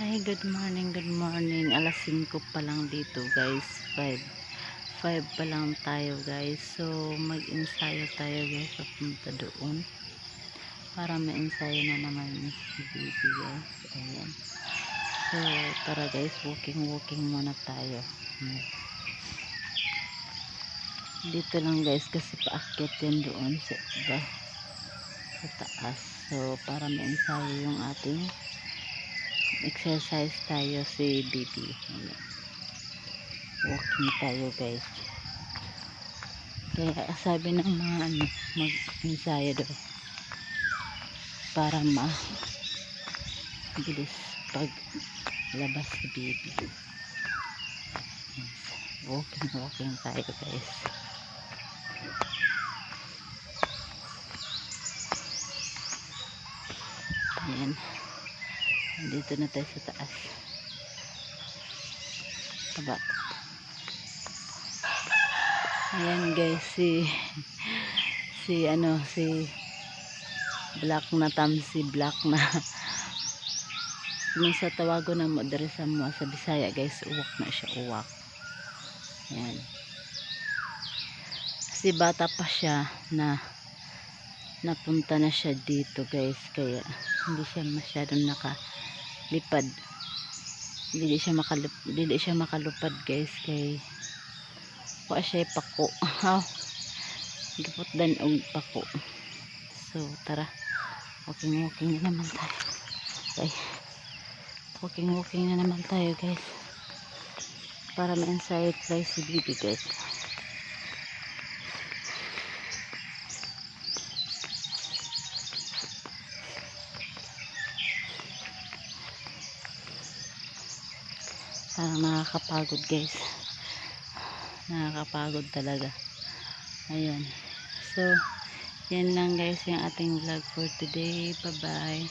Hi, good morning, good morning. Alas 5 pa lang dito, guys. 5. 5 pa lang tayo, guys. So, mag-ensayo tayo, guys, papunta doon. Para ma-ensayo na naman si baby, guys. Ayan. So, tara, guys. Walking, walking muna tayo. Dito lang, guys, kasi paakyat yan doon sa iba. Sa taas. So, para ma-ensayo yung ating exercise tayo si baby Ayan. walking tayo guys. Kaya sabi ng mga ano mag ensayo daw. Para ma bilis pag labas si baby walking walking tayo guys. Ayan Dito na tayo sa taas. Taba. Ayan guys, si si ano, si black na tam, si black na kung sa tawago na mo dere sa mo sa Bisaya guys, uwak na siya, uwak. Ayan. Kasi bata pa siya na napunta na siya dito guys, kaya hindi siya masyadong naka lipad dili siya makalup dili siya makalupad guys kay wa siya pako. Aw gipot dan og pako. So tara. Walking walking na naman tayo. Okay walking walking na naman tayo guys. Para ma-insight try si baby guys parang nakakapagod guys. Nakakapagod talaga. Ayun so yan lang guys yung ating vlog for today. Bye bye